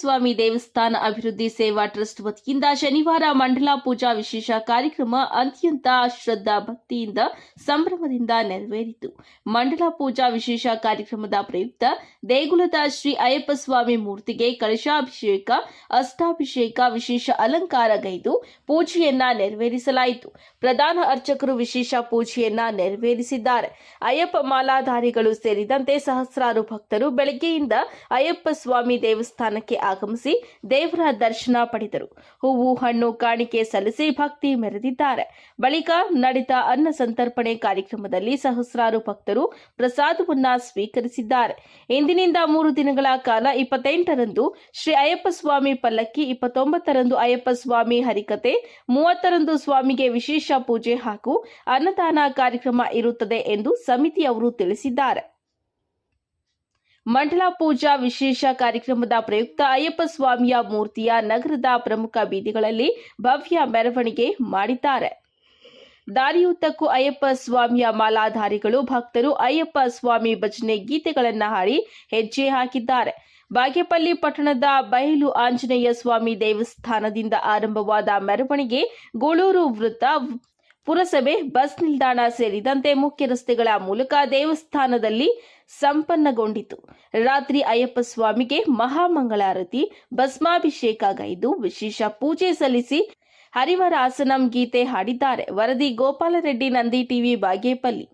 ಸ್ವಾಮಿ ದೇವಸ್ಥಾನ ಅಭಿವೃದ್ಧಿ ಸೇವಾ ಟ್ರಸ್ಟ್ ವತಿಯಿಂದ ಶನಿವಾರ ಮಂಡಲ ಪೂಜಾ ವಿಶೇಷ ಕಾರ್ಯಕ್ರಮ ಅತ್ಯಂತ ಶ್ರದ್ಧಾ ಭಕ್ತಿಯಿಂದ ಸಂಭ್ರಮದಿಂದ ನೆರವೇರಿತು. ಮಂಡಲ ಪೂಜಾ ವಿಶೇಷ ಕಾರ್ಯಕ್ರಮದ ಪ್ರಯುಕ್ತ ದೇಗುಲದ ಶ್ರೀ ಅಯ್ಯಪ್ಪ ಸ್ವಾಮಿ ಮೂರ್ತಿಗೆ ಕಳಶಾಭಿಷೇಕ ಅಷ್ಟಾಭಿಷೇಕ ವಿಶೇಷ ಅಲಂಕಾರಗೈದು ಪೂಜೆಯನ್ನ ನೆರವೇರಿಸಲಾಯಿತು. ಪ್ರಧಾನ ಅರ್ಚಕರು ವಿಶೇಷ ಪೂಜೆಯನ್ನ ನೆರವೇರಿಸಿದ್ದಾರೆ. ಅಯ್ಯಪ್ಪ ಮಾಲಾಧಾರಿಗಳು ಸೇರಿದಂತೆ ಸಹಸ್ರಾರು ಭಕ್ತರು ಬೆಳಗ್ಗೆಯಿಂದ ಅಯ್ಯಪ್ಪ ಸ್ವಾಮಿ ದೇವಸ್ಥಾನಕ್ಕೆ ಆಗಮಿಸಿ ದೇವರ ದರ್ಶನ ಪಡೆದರು. ಹೂವು, ಹಣ್ಣು, ಕಾಣಿಕೆ ಸಲ್ಲಿಸಿ ಭಕ್ತಿ ಮೆರೆದಿದ್ದಾರೆ. ಬಳಿಕ ನಡೆದ ಅನ್ನ ಸಂತರ್ಪಣೆ ಕಾರ್ಯಕ್ರಮದಲ್ಲಿ ಸಹಸ್ರಾರು ಭಕ್ತರು ಪ್ರಸಾದವನ್ನ ಸ್ವೀಕರಿಸಿದ್ದಾರೆ. ಇಂದಿನಿಂದ ಮೂರು ದಿನಗಳ ಕಾಲ ಇಪ್ಪತ್ತೆಂಟರಂದು ಶ್ರೀ ಅಯ್ಯಪ್ಪ ಸ್ವಾಮಿ ಪಲ್ಲಕ್ಕಿ, ಇಪ್ಪತ್ತೊಂಬತ್ತರಂದು ಅಯ್ಯಪ್ಪ ಸ್ವಾಮಿ ಹರಿಕತೆ ಮೂವತ್ತರಂದು ಸ್ವಾಮಿಗೆ ವಿಶೇಷ ಪೂಜೆ ಹಾಗೂ ಅನ್ನದಾನ ಕಾರ್ಯಕ್ರಮ ಇರುತ್ತದೆ ಎಂದು ಸಮಿತಿಯವರು ತಿಳಿಸಿದ್ದಾರೆ. ಮಂಡಲ ಪೂಜಾ ವಿಶೇಷ ಕಾರ್ಯಕ್ರಮದ ಪ್ರಯುಕ್ತ ಅಯ್ಯಪ್ಪ ಸ್ವಾಮಿಯ ಮೂರ್ತಿಯ ನಗರದ ಪ್ರಮುಖ ಬೀದಿಗಳಲ್ಲಿ ಭವ್ಯ ಮೆರವಣಿಗೆ ಮಾಡಿದ್ದಾರೆ. ದಾರಿಯುದ್ದಕ್ಕೂ ಅಯ್ಯಪ್ಪ ಸ್ವಾಮಿಯ ಮಾಲಾಧಾರಿಗಳು ಭಕ್ತರು ಅಯ್ಯಪ್ಪ ಸ್ವಾಮಿ ಭಜನೆ ಗೀತೆಗಳನ್ನು ಹಾಡಿ ಹೆಜ್ಜೆ ಹಾಕಿದ್ದಾರೆ. ಬಾಗೇಪಲ್ಲಿ ಪಟ್ಟಣದ ಬಯಲು ಆಂಜನೇಯ ಸ್ವಾಮಿ ದೇವಸ್ಥಾನದಿಂದ ಆರಂಭವಾದ ಮೆರವಣಿಗೆ ಗೋಳೂರು ವೃತ್ತ ಪುರಸಭೆ ಬಸ್ ನಿಲ್ದಾಣ ಸೇರಿದಂತೆ ಮುಖ್ಯ ರಸ್ತೆಗಳ ಮೂಲಕ ದೇವಸ್ಥಾನದಲ್ಲಿ ಸಂಪನ್ನಗೊಂಡಿತು. ರಾತ್ರಿ ಅಯ್ಯಪ್ಪ ಸ್ವಾಮಿಗೆ ಮಹಾಮಂಗಳಾರತಿ, ಭಸ್ಮಾಭಿಷೇಕ ಗೈದು, ವಿಶೇಷ ಪೂಜೆ ಸಲ್ಲಿಸಿ ಹರಿವರಾಸನಂ ಗೀತೆ ಹಾಡಿದ್ದಾರೆ. ವರದಿ ಗೋಪಾಲರೆಡ್ಡಿ, ನಂದಿ ಟಿವಿ, ಬಾಗೇಪಲ್ಲಿ.